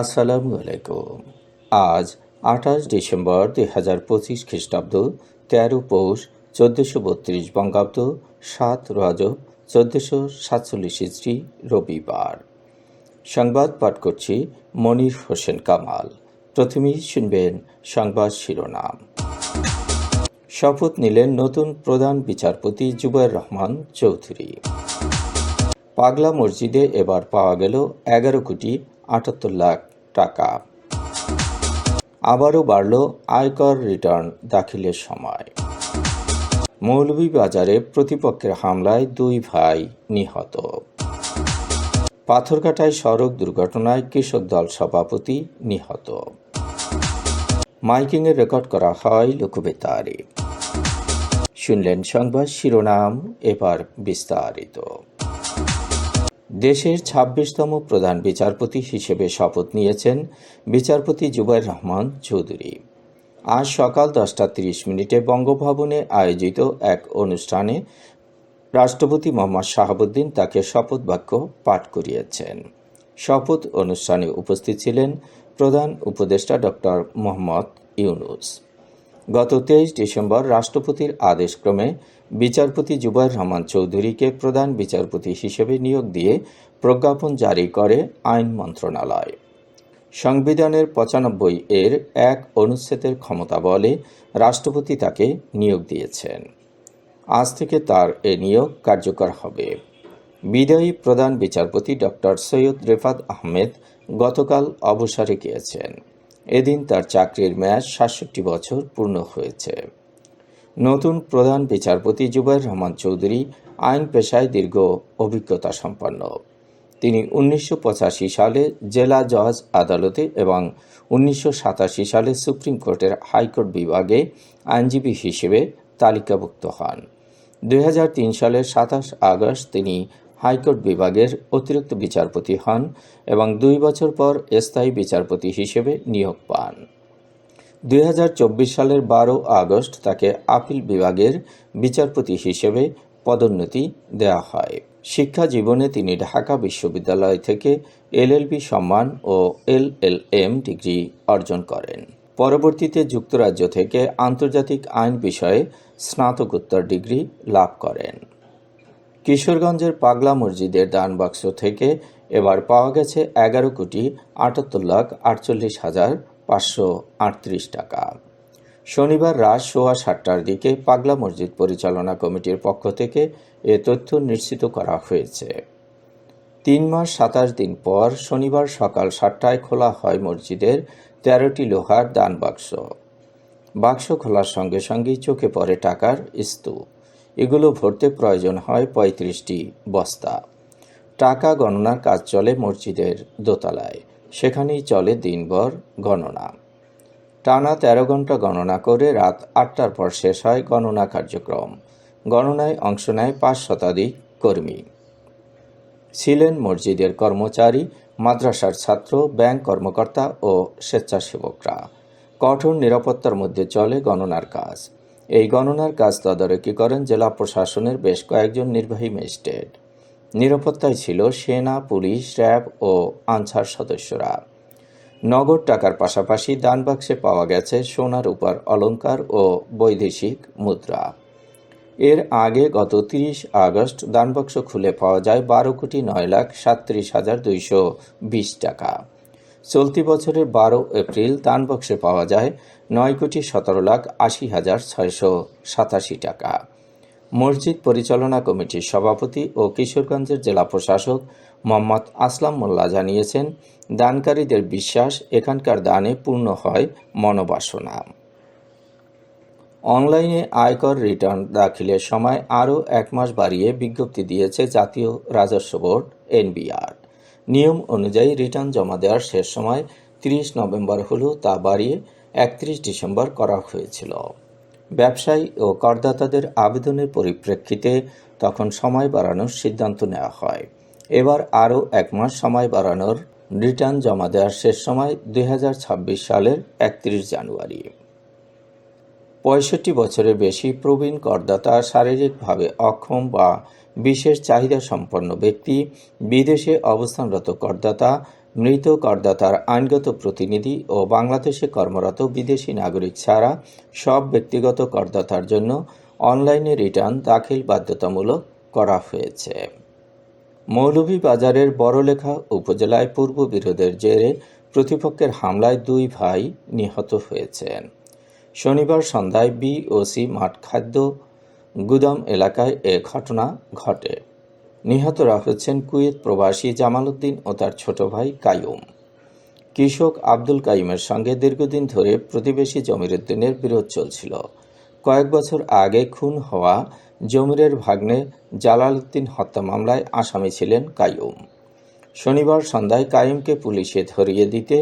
আসসালামু আলাইকুম। আজ আঠাশ ডিসেম্বর দুই হাজার পঁচিশ খ্রিস্টাব্দ, তেরো পৌষ, চোদ্দোশো বত্রিশ বঙ্গাব্দ, সাত রজব, চোদ্দোশো সাতচল্লিশ ইস্ত্রি রবিবার। সংবাদ পাঠ করছি মনির হোসেন কামাল। প্রথমেই শুনবেন সংবাদ শিরোনাম। শপথ নিলেন নতুন প্রধান বিচারপতি জুবাইর রহমান চৌধুরী। পাগলা মসজিদে এবার পাওয়া গেল এগারো কোটি আটাত্তর লাখ টাকা। আবারও বাড়ল আয়কর রিটার্ন দাখিলের সময়। মৌলভীবাজারে প্রতিপক্ষের হামলায় দুই ভাই নিহত। পাথরঘাটায় সড়ক দুর্ঘটনায় কৃষক দল সভাপতি নিহত। মাইকিংয়ে রেকর্ড করা হয় লোকবেতারে শুনলেন সংবাদ শিরোনাম এবার বিস্তারিত। দেশের ছাব্বিশতম প্রধান বিচারপতি হিসেবে শপথ নিয়েছেন বিচারপতি জুবাইর রহমান চৌধুরী। আজ সকাল দশটা তিরিশ মিনিটে বঙ্গভবনে আয়োজিত এক অনুষ্ঠানে রাষ্ট্রপতি মোহাম্মদ শাহাবুদ্দিন তাকে শপথ বাক্য পাঠ করিয়েছেন। শপথ অনুষ্ঠানে উপস্থিত ছিলেন প্রধান উপদেষ্টা ডক্টর মোহাম্মদ ইউনুস। গত তেইশ ডিসেম্বর রাষ্ট্রপতির আদেশক্রমে বিচারপতি জুবাইর রহমান চৌধুরীকে প্রধান বিচারপতি হিসেবে নিয়োগ দিয়ে প্রজ্ঞাপন জারি করে আইন মন্ত্রণালয়। সংবিধানের পঁচানব্বই এর এক অনুচ্ছেদের ক্ষমতা বলে রাষ্ট্রপতি তাকে নিয়োগ দিয়েছেন। আজ থেকে তার এ নিয়োগ কার্যকর হবে। বিদায়ী প্রধান বিচারপতি ডক্টর সৈয়দ রেফাত আহমেদ গতকাল অবসরে গিয়েছেন। এদিন তার চাকরির মেয়াদ সাতষট্টি বছর পূর্ণ হয়েছে। নতুন প্রধান বিচারপতি জুবাইর রহমান চৌধুরী আইন পেশায় দীর্ঘ অভিজ্ঞতা সম্পন্ন। তিনি উনিশশো পঁচাশি সালে জেলা জজ আদালতে এবং উনিশশো সাতাশি সালে সুপ্রিম কোর্টের হাইকোর্ট বিভাগে আইনজীবী হিসেবে তালিকাভুক্ত হন। দুই হাজার তিন সালের সাতাশ আগস্ট তিনি হাইকোর্ট বিভাগের অতিরিক্ত বিচারপতি হন এবং দুই বছর পর স্থায়ী বিচারপতি হিসেবে নিয়োগ পান। দুই হাজার চব্বিশ সালের বারো আগস্ট তাকে আপিল বিভাগের বিচারপতি হিসেবে পদোন্নতি দেওয়া হয়। শিক্ষা জীবনে তিনি ঢাকা বিশ্ববিদ্যালয় থেকে এলএলবি সম্মান ও এলএলএম ডিগ্রি অর্জন করেন। পরবর্তীতে যুক্তরাজ্য থেকে আন্তর্জাতিক আইন বিষয়ে স্নাতকোত্তর ডিগ্রি লাভ করেন। কিশোরগঞ্জের পাগলা মসজিদের দান বাক্স থেকে এবার পাওয়া গেছে এগারো কোটি আটাত্তর লাখ আটচল্লিশ হাজার পাঁচশো আটত্রিশ টাকা। শনিবার রাত সোয়া সাতটার দিকে পাগলা মসজিদ পরিচালনা কমিটির পক্ষ থেকে এ তথ্য নিশ্চিত করা হয়েছে। তিন মাস সাতাশ দিন পর শনিবার সকাল সাতটায় খোলা হয় মসজিদের তেরোটি লোহার দান বাক্স। বাক্স খোলার সঙ্গে সঙ্গেই চোখে পড়ে টাকার স্তূপ এগুলো ভরতে প্রয়োজন হয় পঁয়ত্রিশটি বস্তা। টাকা গণনার কাজ চলে মসজিদের দোতলায়। সেখানেই চলে দিনভর গণনা। টানা তেরো ঘণ্টা গণনা করে রাত আটটার পর শেষ হয় গণনা কার্যক্রম। গণনায় অংশ নেয় পাঁচ শতাধিক কর্মী। ছিলেন মসজিদের কর্মচারী, মাদ্রাসার ছাত্র, ব্যাংক কর্মকর্তা ও স্বেচ্ছাসেবকরা। কঠোর নিরাপত্তার মধ্যে চলে গণনার কাজ। এই গণনার কাজ তদারকি করেন জেলা প্রশাসনের বেশ কয়েকজন নির্বাহী ম্যাজিস্ট্রেট। নিরাপত্তায় ছিল সেনা, পুলিশ, র্যাব ও আনসার সদস্যরা। নগদ টাকার পাশাপাশি দানবাক্সে পাওয়া গেছে সোনার উপর অলংকার ও বৈদেশিক মুদ্রা। এর আগে গত তিরিশ আগস্ট দানবাক্স খুলে পাওয়া যায় বারো কোটি নয় লাখ সাতত্রিশ হাজার দুইশো বিশ টাকা। চলতি বছরের বারো এপ্রিল দানবক্সে পাওয়া যায় নয় কোটি সতেরো লাখ আশি হাজার ছয়শো সাতাশি টাকা। মসজিদ পরিচালনা কমিটির সভাপতি ও কিশোরগঞ্জের জেলা প্রশাসক মোহাম্মদ আসলাম মোল্লা জানিয়েছেন, দানকারীদের বিশ্বাস এখানকার দানে পূর্ণ হয় মনোবাসনা। অনলাইনে আয়কর রিটার্ন দাখিলের সময় আরও এক মাস বাড়িয়ে বিজ্ঞপ্তি দিয়েছে জাতীয় রাজস্ব বোর্ড, এনবিআর। নিয়ম অনুযায়ী রিটার্ন জমা দেওয়ার শেষ সময় তিরিশ নভেম্বর হলেও তা বাড়িয়ে একত্রিশ ডিসেম্বর করা হয়েছিল। ব্যবসায়ী ও করদাতাদের আবেদনের পরিপ্রেক্ষিতে তখন সময় বাড়ানোর সিদ্ধান্ত নেওয়া হয়। এবার আরও এক মাস সময় বাড়ানোর রিটার্ন জমা দেওয়ার শেষ সময় দুই সালের একত্রিশ জানুয়ারি। পঁয়ষট্টি বছরের বেশি প্রবীণ করদাতা শারীরিকভাবে অক্ষম বা বিশেষ চাহিদা সম্পন্ন ব্যক্তি, বিদেশে অবস্থানরত করদাতা মৃত করদাতার আইনগত প্রতিনিধি ও বাংলাদেশে কর্মরত বিদেশি নাগরিক ছাড়া সব ব্যক্তিগত করদাতার জন্য অনলাইনে রিটার্ন দাখিল বাধ্যতামূলক করা হয়েছে। মৌলভীবাজারের বড়লেখা উপজেলায় পূর্ব বিরোধের জেরে প্রতিপক্ষের হামলায় দুই ভাই নিহত হয়েছেন। শনিবার সন্ধ্যায় বিওসি মাঠ খাদ্য গুদাম এলাকায় এ ঘটনা ঘটে। নিহতরা হচ্ছেন কুয়েত প্রবাসী জামাল উদ্দিন ও তার ছোট ভাই কায়ুম কৃষক আব্দুল কাইমের সঙ্গে দীর্ঘদিন ধরে প্রতিবেশী জমির উদ্দিনের বিরোধ চলছিল। কয়েক বছর আগে খুন হওয়া জমিরের ভাগ্নে জালাল উদ্দিন হত্যা মামলায় আসামি ছিলেন কাইয়ুম। শনিবার সন্ধ্যায় কাইমকে পুলিশে ধরিয়ে দিতে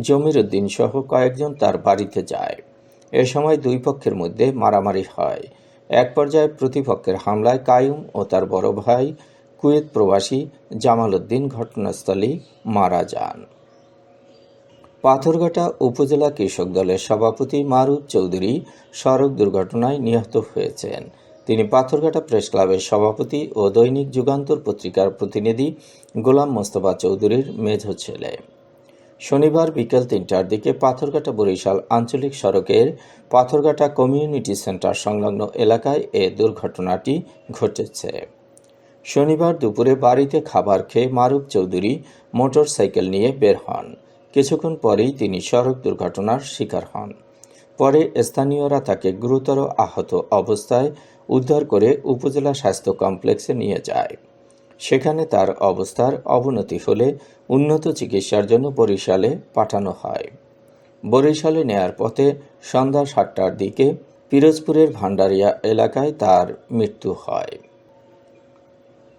জমির উদ্দিন সহ কয়েকজন তার বাড়িতে যায়। এ সময় দুই পক্ষের মধ্যে মারামারি হয়। এক পর্যায়ে প্রতিপক্ষের হামলায় কায়ুম ও তার বড় ভাই কুয়েত প্রবাসী জামাল উদ্দিন ঘটনাস্থলেই মারা যান। পাথরঘাটা উপজেলা কৃষক দলের সভাপতি মারুফ চৌধুরী সড়ক দুর্ঘটনায় নিহত হয়েছেন। তিনি পাথরঘাটা প্রেস ক্লাবের সভাপতি ও দৈনিক যুগান্তর পত্রিকার প্রতিনিধি গোলাম মোস্তফা চৌধুরীর মেজ ছেলে। শনিবার বিকেল তিনটার দিকে পাথরঘাটা বরিশাল আঞ্চলিক সড়কের পাথরঘাটা কমিউনিটি সেন্টার সংলগ্ন এলাকায় এ দুর্ঘটনাটি ঘটেছে। শনিবার দুপুরে বাড়িতে খাবার খেয়ে মারুফ চৌধুরী মোটর সাইকেল নিয়ে বের হন। কিছুক্ষণ পরেই তিনি সড়ক দুর্ঘটনার শিকার হন। পরে স্থানীয়রা তাকে গুরুতর আহত অবস্থায় উদ্ধার করে উপজেলা স্বাস্থ্য কমপ্লেক্সে নিয়ে যায়। সেখানে তার অবস্থার অবনতি হলে উন্নত চিকিৎসার জন্য বরিশালে পাঠানো হয়। বরিশালে নেয়ার পথে সন্ধ্যা সাতটার দিকে পিরোজপুরের ভান্ডারিয়া এলাকায় তার মৃত্যু হয়।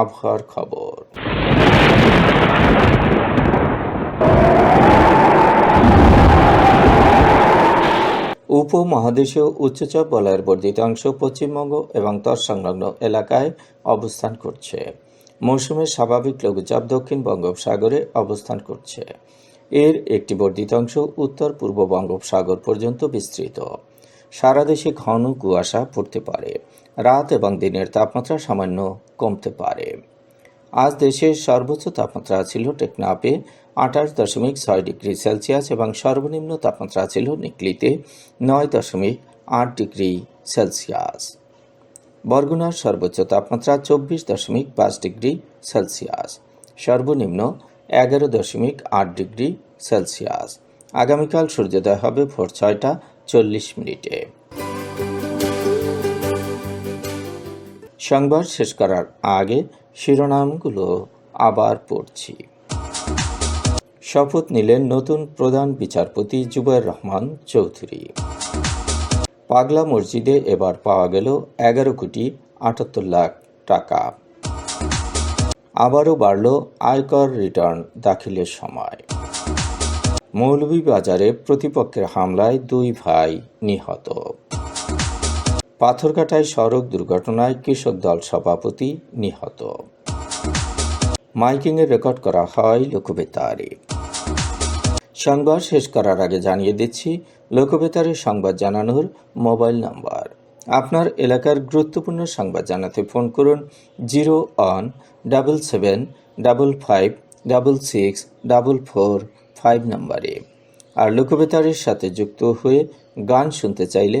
আবহাওয়ার খবর। উপমহাদেশীয় উচ্চচাপ বলয়ের বর্ধিত অংশ পশ্চিমবঙ্গ এবং তৎসংলগ্ন এলাকায় অবস্থান করছে। মৌসুমের স্বাভাবিক লঘুচাপ দক্ষিণ বঙ্গোপসাগরে অবস্থান করছে। এর একটি বর্ধিত অংশ উত্তর পূর্ব বঙ্গোপসাগর পর্যন্ত বিস্তৃত। সারা দেশে ঘন কুয়াশা পড়তে পারে। রাত এবং দিনের তাপমাত্রা সামান্য কমতে পারে। আজ দেশের সর্বোচ্চ তাপমাত্রা ছিল টেকনাপে আঠাশ দশমিক ছয় ডিগ্রি সেলসিয়াস এবং সর্বনিম্ন তাপমাত্রা ছিল নিকলিতে নয় দশমিক আট ডিগ্রি সেলসিয়াস। বরগুনার সর্বোচ্চ তাপমাত্রা চব্বিশ দশমিক পাঁচ ডিগ্রি সেলসিয়াস। সর্বনিম্ন এগারো দশমিক আট ডিগ্রি সেলসিয়াস। আগামীকাল সূর্যোদয় হবে ভোর ছয়টা চল্লিশ মিনিটে। সংবাদ শেষ করার আগে শিরোনামগুলো আবার পড়ছি। শপথ নিলেন নতুন প্রধান বিচারপতি জুবাইর রহমান চৌধুরী। পাগলা মসজিদে এবার পাওয়া গেল এগারো কোটি আটাত্তর লাখ টাকা। আবারও বাড়ল আয়কর রিটার্ন দাখিলের সময়। মৌলভীবাজারে প্রতিপক্ষের হামলায় দুই ভাই নিহত। পাথরঘাটায় সড়ক দুর্ঘটনায় কৃষক দল সভাপতি নিহত। মাইকিংয়ে রেকর্ড করা হয় লোকবেতারে। সংবাদ শেষ করার আগে জানিয়ে দিচ্ছি, লোকবেতারে সংবাদ জানানোর মোবাইল নাম্বার। আপনার এলাকার গুরুত্বপূর্ণ সংবাদ জানাতে ফোন করুন zero one, double seven, double five, double six, double four, five নম্বরে। আর লোকবেতারের সাথে যুক্ত হয়ে গান শুনতে চাইলে